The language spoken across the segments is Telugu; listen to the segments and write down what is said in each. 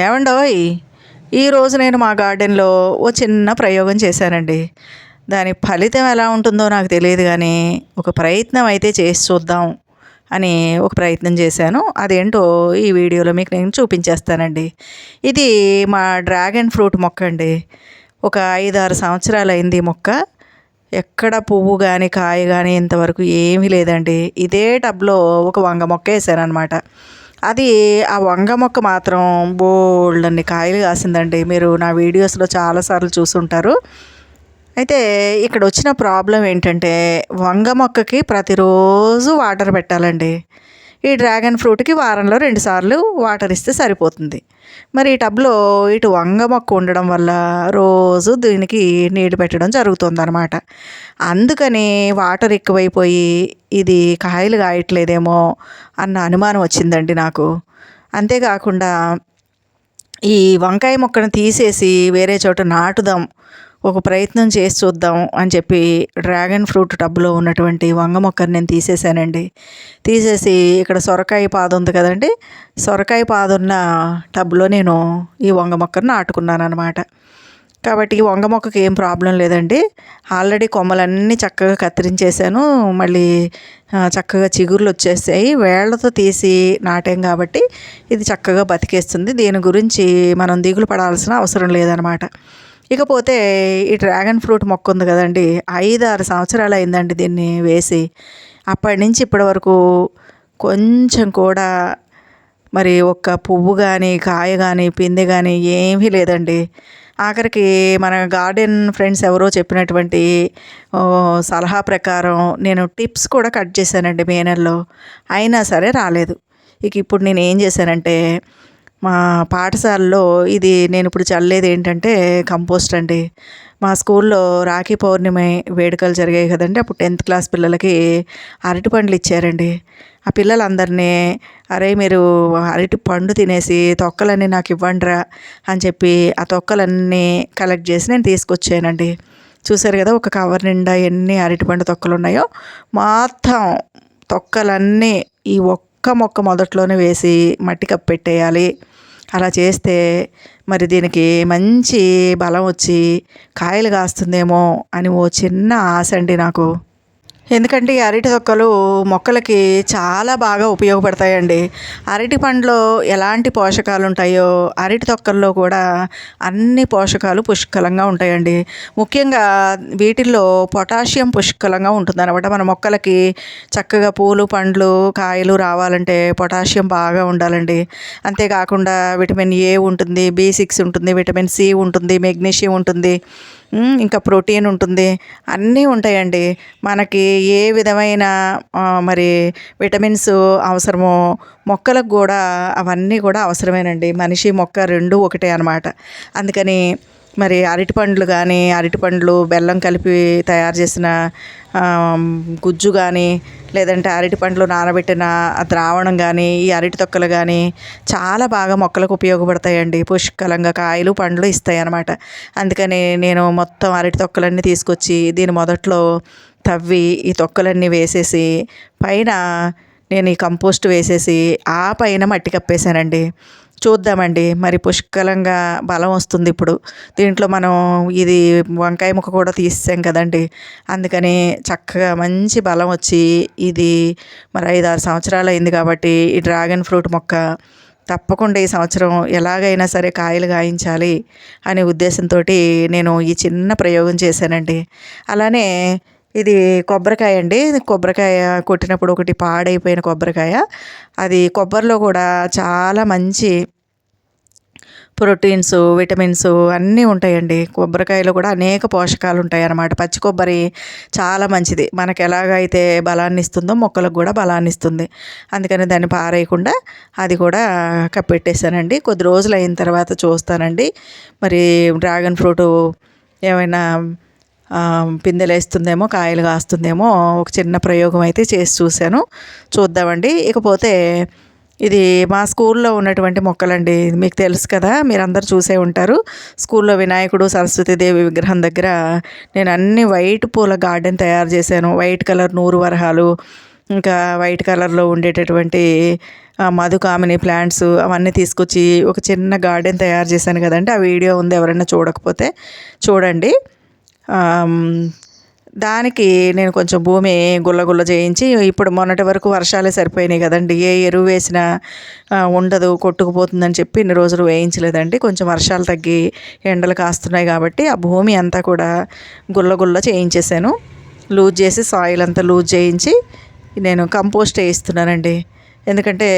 ఏమండోయ్ ఈరోజు నేను మా గార్డెన్లో ఓ చిన్న ప్రయోగం చేశానండి. దాని ఫలితం ఎలా ఉంటుందో నాకు తెలియదు కానీ ఒక ప్రయత్నం అయితే చేసి చూద్దాం అని ఒక ప్రయత్నం చేశాను. అదేంటో ఈ వీడియోలో మీకు నేను చూపించేస్తానండి. ఇది మా డ్రాగన్ ఫ్రూట్ మొక్క అండి. ఒక ఐదు ఆరు సంవత్సరాలు అయింది ఈ మొక్క. ఎక్కడ పువ్వు కానీ కాయ కానీ ఇంతవరకు ఏమీ లేదండి. ఇదే టబ్లో ఒక వంగ మొక్క వేసాను అనమాట అది ఆ వంగ మొక్క మాత్రం బోల్డ్ అన్ని కాయలు కాసిందండి. మీరు నా వీడియోస్లో చాలాసార్లు చూసుంటారు. అయితే ఇక్కడ వచ్చిన ప్రాబ్లం ఏంటంటే వంగ మొక్కకి ప్రతిరోజు వాటర్ పెట్టాలండి. ఈ డ్రాగన్ ఫ్రూట్కి వారంలో రెండుసార్లు వాటర్ ఇస్తే సరిపోతుంది. మరి ఈ టబ్లో ఇటు వంగ మొక్క ఉండడం వల్ల రోజు దీనికి నీళ్ళు పెట్టడం జరుగుతుందన్నమాట. అందుకని వాటర్ ఎక్కువైపోయి ఇది కాయలు కాయట్లేదేమో అన్న అనుమానం వచ్చిందండి నాకు. అంతేకాకుండా ఈ వంకాయ మొక్కను తీసేసి వేరే చోట నాటుదాం ఒక ప్రయత్నం చేసి చూద్దాం అని చెప్పి డ్రాగన్ ఫ్రూట్ టబ్లో ఉన్నటువంటి వంగ మొక్కను నేను తీసేసానండి తీసేసి ఇక్కడ సొరకాయ పాదు ఉంది కదండి. సొరకాయ పాదు ఉన్న టబ్లో నేను ఈ వంగ మొక్కను నాటుకున్నాను అనమాట కాబట్టి ఈ వంగ మొక్కకి ఏం ప్రాబ్లం లేదండి. ఆల్రెడీ కొమ్మలన్నీ చక్కగా కత్తిరించేసాను మళ్ళీ చక్కగా చిగుర్లు వచ్చేసాయి. వేళ్ళతో తీసి నాటాం కాబట్టి ఇది చక్కగా బతికేస్తుంది. దీని గురించి మనం దిగులు పడాల్సిన అవసరం లేదనమాట ఇకపోతే ఈ డ్రాగన్ ఫ్రూట్ మొక్క ఉంది కదండి ఐదు ఆరు సంవత్సరాలు అయిందండి దీన్ని వేసి. అప్పటి నుంచి ఇప్పటి వరకు కొంచెం కూడా మరి ఒక్క పువ్వు కానీ కాయ కానీ పిందె కానీ ఏమీ లేదండి. ఆఖరికి మన గార్డెన్ ఫ్రెండ్స్ ఎవరో చెప్పినటువంటి సలహా ప్రకారం నేను టిప్స్ కూడా కట్ చేశానండి మే నెలలో. అయినా సరే రాలేదు. ఇక ఇప్పుడు నేను ఏం చేశానంటే మా పాఠశాలలో ఇది నేను ఇప్పుడు చల్లేది ఏంటంటే కంపోస్ట్ అండి. మా స్కూల్లో రాఖీ పౌర్ణమి వేడుకలు జరిగాయి కదండి. అప్పుడు టెన్త్ క్లాస్ పిల్లలకి అరటి పండ్లు ఇచ్చారండి. ఆ పిల్లలందరినీ అరే మీరు అరటి పండు తినేసి తొక్కలన్నీ నాకు ఇవ్వండిరా అని చెప్పి ఆ తొక్కలన్నీ కలెక్ట్ చేసి నేను తీసుకొచ్చానండి. చూసారు కదా ఒక కవర్ నిండా ఎన్ని అరటిపండు తొక్కలు ఉన్నాయో. మొత్తం తొక్కలన్నీ ఈ ఒక్క మొక్క మొదట్లోనే వేసి మట్టి కప్పెట్టేయాలి అలా చేస్తే మరి దీనికి మంచి బలం వచ్చి కాయలు కాస్తుందేమో అని ఓ చిన్న ఆశ అండి నాకు. ఎందుకంటే ఈ అరటి తొక్కలు మొక్కలకి చాలా బాగా ఉపయోగపడతాయండి. అరటి పండ్లో ఎలాంటి పోషకాలు ఉంటాయో అరటి తొక్కల్లో కూడా అన్ని పోషకాలు పుష్కలంగా ఉంటాయండి. ముఖ్యంగా వీటిల్లో పొటాషియం పుష్కలంగా ఉంటుందన్నమాట. మన మొక్కలకి చక్కగా పూలు పండ్లు కాయలు రావాలంటే పొటాషియం బాగా ఉండాలండి. అంతేకాకుండా విటమిన్ ఏ ఉంటుంది బి సిక్స్ ఉంటుంది విటమిన్ సి ఉంటుంది మెగ్నీషియం ఉంటుంది. ఇంకా ప్రోటీన్ ఉంటుంది. అన్నీ ఉంటాయండి. మనకి ఏ విధమైన మరి విటమిన్స్ అవసరమో మొక్కలకు కూడా అవన్నీ కూడా అవసరమేనండి. మనిషి మొక్క రెండు ఒకటే అనమాట అందుకని మరి అరటి పండ్లు కానీ అరటి పండ్లు బెల్లం కలిపి తయారు చేసిన గుజ్జు కానీ లేదంటే అరటి పండ్లు నానబెట్టిన ద్రావణం కానీ ఈ అరటి తొక్కలు కానీ చాలా బాగా మొక్కలకు ఉపయోగపడతాయండి. పుష్కలంగా కాయలు పండ్లు ఇస్తాయి అన్నమాట అందుకని నేను మొత్తం అరటి తొక్కలన్నీ తీసుకొచ్చి దీని మొదట్లో తవ్వి ఈ తొక్కలన్నీ వేసేసి పైన నేను ఈ కంపోస్ట్ వేసేసి ఆ పైన మట్టి కప్పేశానండి. చూద్దామండి. మరి పుష్కలంగా బలం వస్తుంది ఇప్పుడు. దీంట్లో మనం ఇది వంకాయ ముక్క కూడా తీసాం కదండి. అందుకని చక్కగా మంచి బలం వచ్చి ఇది మరి ఐదు ఆరు సంవత్సరాలు అయింది కాబట్టి ఈ డ్రాగన్ ఫ్రూట్ మొక్క తప్పకుండా ఈ సంవత్సరం ఎలాగైనా సరే కాయలు కాయించాలి అనే ఉద్దేశంతో నేను ఈ చిన్న ప్రయోగం చేశానండి. అలానే ఇది కొబ్బరికాయ అండి. కొబ్బరికాయ కొట్టినప్పుడు ఒకటి పాడైపోయిన కొబ్బరికాయ. అది కొబ్బరిలో కూడా చాలా మంచి ప్రోటీన్స్ విటమిన్స్ అన్నీ ఉంటాయండి. కొబ్బరికాయలో కూడా అనేక పోషకాలు ఉంటాయి అన్నమాట పచ్చి కొబ్బరి చాలా మంచిది. మనకు ఎలాగైతే బలాన్ని ఇస్తుందో మొక్కలకు కూడా బలాన్ని ఇస్తుంది. అందుకని దాన్ని పారేయకుండా అది కూడా కప్పెట్టేశానండి. కొద్ది రోజులు అయిన తర్వాత చూస్తానండి. మరి డ్రాగన్ ఫ్రూట్ ఏమైనా పిందెలేస్తుందేమో కాయలు కాస్తుందేమో ఒక చిన్న ప్రయోగం అయితే చేసి చూశాను. చూద్దామండి. ఇకపోతే ఇది మా స్కూల్లో ఉన్నటువంటి మొక్కలండి. మీకు తెలుసు కదా మీరందరూ చూసే ఉంటారు. స్కూల్లో వినాయకుడు సరస్వతీదేవి విగ్రహం దగ్గర నేను అన్ని వైట్ పూల గార్డెన్ తయారు చేశాను. వైట్ కలర్ నూరు వరహాలు ఇంకా వైట్ కలర్లో ఉండేటటువంటి మధుకామిని ప్లాంట్స్ అవన్నీ తీసుకొచ్చి ఒక చిన్న గార్డెన్ తయారు చేశాను కదండి. ఆ వీడియో ఉంది ఎవరైనా చూడకపోతే చూడండి. దానికి నేను కొంచెం భూమి గుల్లగుల్ల చేయించి ఇప్పుడు మొన్నటి వరకు వర్షాలే సరిపోయినాయి కదండి. ఏ ఎరువు వేసినా ఉండదు కొట్టుకుపోతుందని చెప్పి ఇన్ని రోజులు వేయించలేదండి. కొంచెం వర్షాలు తగ్గి ఎండలు కాస్తున్నాయి కాబట్టి ఆ భూమి అంతా కూడా గుల్లగుల్ల చేయించేసాను లూజ్ చేసి సాయిల్ అంతా లూజ్ చేయించి నేను కంపోస్ట్ వేయిస్తున్నానండి. ఎందుకంటే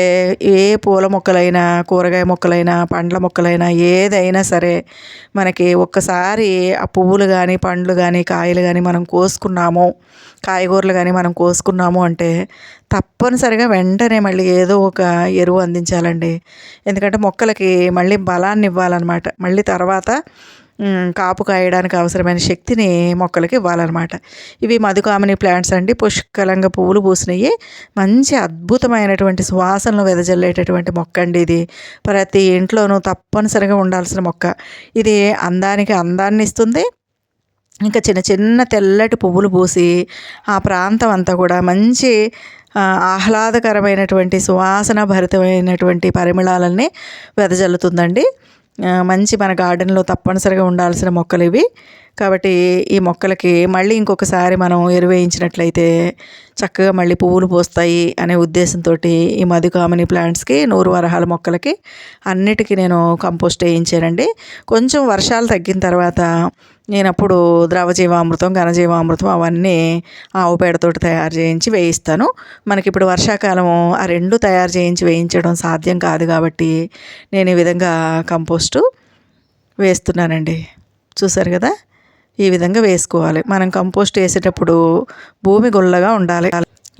ఏ పూల మొక్కలైనా కూరగాయ మొక్కలైనా పండ్ల మొక్కలైనా ఏదైనా సరే మనకి ఒక్కసారి ఆ పువ్వులు కానీ పండ్లు కానీ కాయలు కానీ మనం కోసుకున్నాము కాయగూరలు కానీ మనం కోసుకున్నాము అంటే తప్పనిసరిగా వెంటనే మళ్ళీ ఏదో ఒక ఎరువు అందించాలండి. ఎందుకంటే మొక్కలకి మళ్ళీ బలాన్ని ఇవ్వాలన్నమాట మళ్ళీ తర్వాత కాపు కాయడానికి అవసరమైన శక్తిని మొక్కలకి ఇవ్వాలన్నమాట. ఇవి మధుకామిని ప్లాంట్స్ అండి. పుష్కలంగా పువ్వులు పూసినవి మంచి అద్భుతమైనటువంటి సువాసనలు వెదజల్లేటటువంటి మొక్క అండి ఇది. ప్రతి ఇంట్లోనూ తప్పనిసరిగా ఉండాల్సిన మొక్క. ఇది అందానికి అందాన్ని ఇస్తుంది. ఇంకా చిన్న చిన్న తెల్లటి పువ్వులు పూసి ఆ ప్రాంతం అంతా కూడా మంచి ఆహ్లాదకరమైనటువంటి సువాసన భరితమైనటువంటి పరిమళాలన్నీ వెదజల్లుతుందండి. మంచి మన గార్డెన్లో తప్పనిసరిగా ఉండాల్సిన మొక్కలు ఇవి. కాబట్టి ఈ మొక్కలకి మళ్ళీ ఇంకొకసారి మనం ఎరువేయించినట్లయితే చక్కగా మళ్ళీ పువ్వులు పోస్తాయి అనే ఉద్దేశంతో ఈ మధుకామిని ప్లాంట్స్కి నూరు వరహాల మొక్కలకి అన్నిటికీ నేను కంపోస్ట్ వేయించానండి. కొంచెం వర్షాలు తగ్గిన తర్వాత నేను అప్పుడు ద్రవజీవామృతం ఘనజీవామృతం అవన్నీ ఆవు పేడతోటి తయారు చేయించి వేయిస్తాను. మనకి ఇప్పుడు వర్షాకాలం ఆ రెండు తయారు చేయించి వేయించడం సాధ్యం కాదు కాబట్టి నేను ఈ విధంగా కంపోస్టు వేస్తున్నానండి. చూసారు కదా? ఈ విధంగా వేసుకోవాలి. మనం కంపోస్ట్ వేసేటప్పుడు భూమి గుల్లగా ఉండాలి.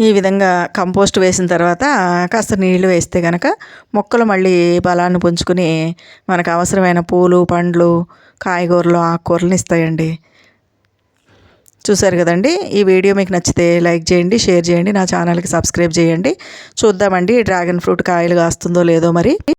ఈ విధంగా కంపోస్ట్ వేసిన తర్వాత కాస్త నీళ్ళు వేస్తే కనుక మొక్కలు మళ్ళీ బలాన్ని పుంజుకుని మనకు అవసరమైన పూలు పండ్లు కాయగూరలు ఆకుకూరలను ఇస్తాయండి. చూశారు కదండి? ఈ వీడియో మీకు నచ్చితే లైక్ చేయండి షేర్ చేయండి నా ఛానల్కి సబ్స్క్రైబ్ చేయండి. చూద్దామండి డ్రాగన్ ఫ్రూట్ కాయలు కాస్తుందో లేదో మరి.